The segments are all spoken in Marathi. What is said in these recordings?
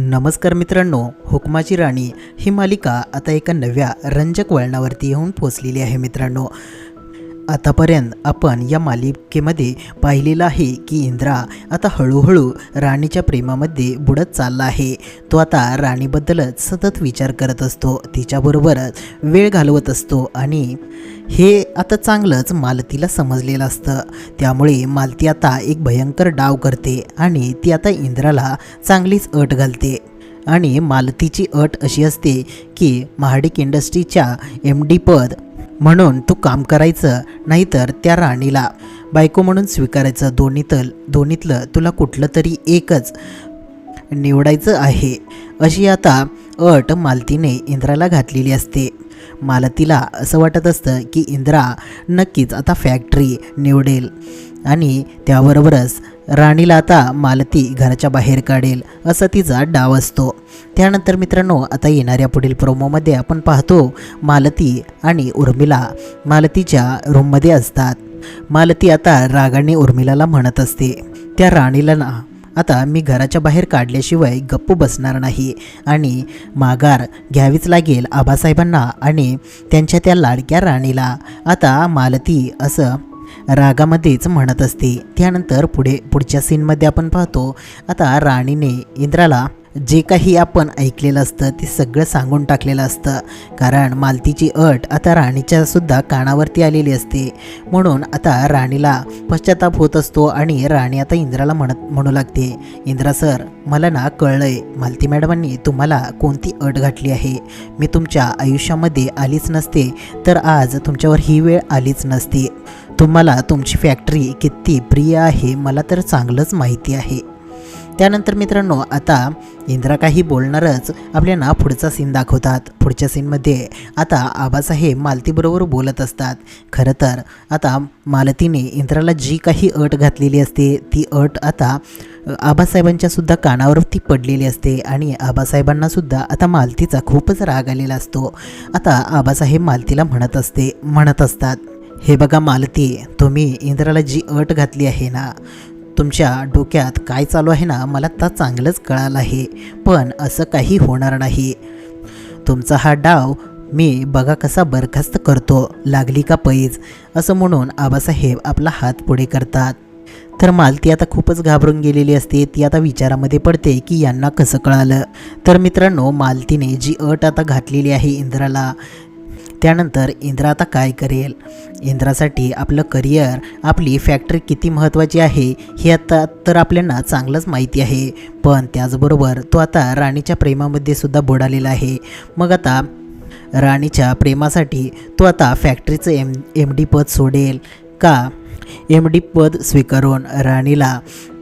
नमस्कार मित्रांनो हुकमाची राणी ही मालिका आता एका नव्या रंजक वळणावरती येऊन पोचलेली आहे मित्रांनो. आतापर्यंत आपण या मालिकेमध्ये पाहिलेलं आहे की इंद्रा आता हळूहळू राणीच्या प्रेमामध्ये बुडत चालला आहे. तो आता राणीबद्दलच सतत विचार करत असतो. तिच्याबरोबरच वेळ घालवत असतो आणि हे आता चांगलंच मालतीला समजलेलं असतं. त्यामुळे मालती आता एक भयंकर डाव करते आणि ती आता इंद्राला चांगलीच अट घालते. आणि मालतीची अट अशी असते की महाडिक इंडस्ट्रीच्या एम डी पद म्हणून तू काम करायचं नाहीतर त्या राणीला. बायको म्हणून स्वीकारायचं दोन्हीतल दोन्हीतलं तुला कुठलं तरी एकच निवडायचं आहे. अशी आता अट मालतीने इंद्राला घातलेली असते. मालतीला असं वाटत असतं की इंद्रा नक्कीच आता फॅक्टरी निवडेल आणि त्याबरोबरच राणीला आता मालती घराच्या बाहेर काढेल असा तिचा डाव असतो. त्यानंतर मित्रांनो आता येणाऱ्या पुढील प्रोमोमध्ये आपण पाहतो मालती आणि उर्मिला मालतीच्या रूममध्ये असतात. मालती आता रागाने उर्मिलाला म्हणत असते त्या राणीला ना आता मी घराच्या बाहेर काढल्याशिवाय गप्प बसणार नाही. आणि माघार घ्यावीच लागेल आबासाहेबांना आणि त्यांच्या त्या लाडक्या राणीला. आता मालती असं रागामध्येच म्हणत असते. त्यानंतर पुढे पुढच्या सीनमध्ये आपण पाहतो आता राणीने इंद्राला जे काही आपण ऐकलेलं असतं ते सगळं सांगून टाकलेलं असतं. कारण मालतीची अट आता राणीच्या सुद्धा कानावरती आलेली असते. म्हणून आता राणीला पश्चाताप होत असतो आणि राणी आता इंद्राला म्हणत म्हणू लागते इंद्रा सर मला ना कळलंय मालती मॅडमांनी तुम्हाला कोणती अट घातली आहे? मी तुमच्या आयुष्यामध्ये आलीच नसते तर आज तुमच्यावर ही वेळ आलीच नसती. तुम्हाला तुमची फॅक्टरी किती प्रिय आहे मला तर चांगलंच माहिती आहे. त्यानंतर मित्रांनो आता इंद्रा काही बोलणारच आपल्याला पुढचा सीन दाखवतात. पुढच्या सीनमध्ये आता आबासाहेब मालतीबरोबर बोलत असतात. खरं तर आता मालतीने इंद्राला जी काही अट घातलेली असते ती अट आता आबासाहेबांच्या सुद्धा कानावरती पडलेली असते आणि आबासाहेबांना सुद्धा आता मालतीचा खूपच राग आलेला असतो. आता आबासाहेब मालतीला म्हणत असते म्हणत असतात हे बघा मालती तुम्ही इंद्राला जी अट घातली आहे ना तुमच्या डोक्यात काय चालू आहे ना मला आता चांगलंच कळालं आहे. पण असं काही होणार नाही. तुमचा हा डाव मी बघा कसा बरखास्त करतो. लागली का पैज? असं म्हणून आबासाहेब आपला हात पुढे करतात. तर मालती आता खूपच घाबरून गेलेली असते. ती आता विचारामध्ये पडते की यांना कसं कळालं? तर मित्रांनो मालतीने जी अट आता घातलेली आहे इंद्राला त्यानंतर इंद्रा आता काय करेल? इंद्रासाठी आपलं करिअर आपली फॅक्टरी किती महत्त्वाची आहे हे आता तर आपल्याला चांगलंच माहिती आहे. पण त्याचबरोबर तो आता राणीच्या प्रेमामध्ये सुद्धा बुडालेला आहे. मग आता राणीच्या प्रेमासाठी तो आता फॅक्टरीचं एम एम डी पद सोडेल का? एम डी पद स्वीकारून राणीला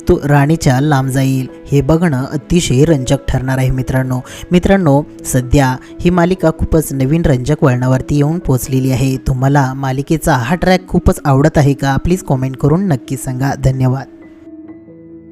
तो राणीच्या लांब जाईल. हे बघणं अतिशय रंजक ठरणार आहे मित्रांनो. मित्रांनो सध्या ही मालिका खूपच नवीन रंजक वळणावरती येऊन पोचलेली आहे. तुम्हाला मालिकेचा हा ट्रॅक खूपच आवडत आहे का? प्लीज कॉमेंट करून नक्की सांगा. धन्यवाद.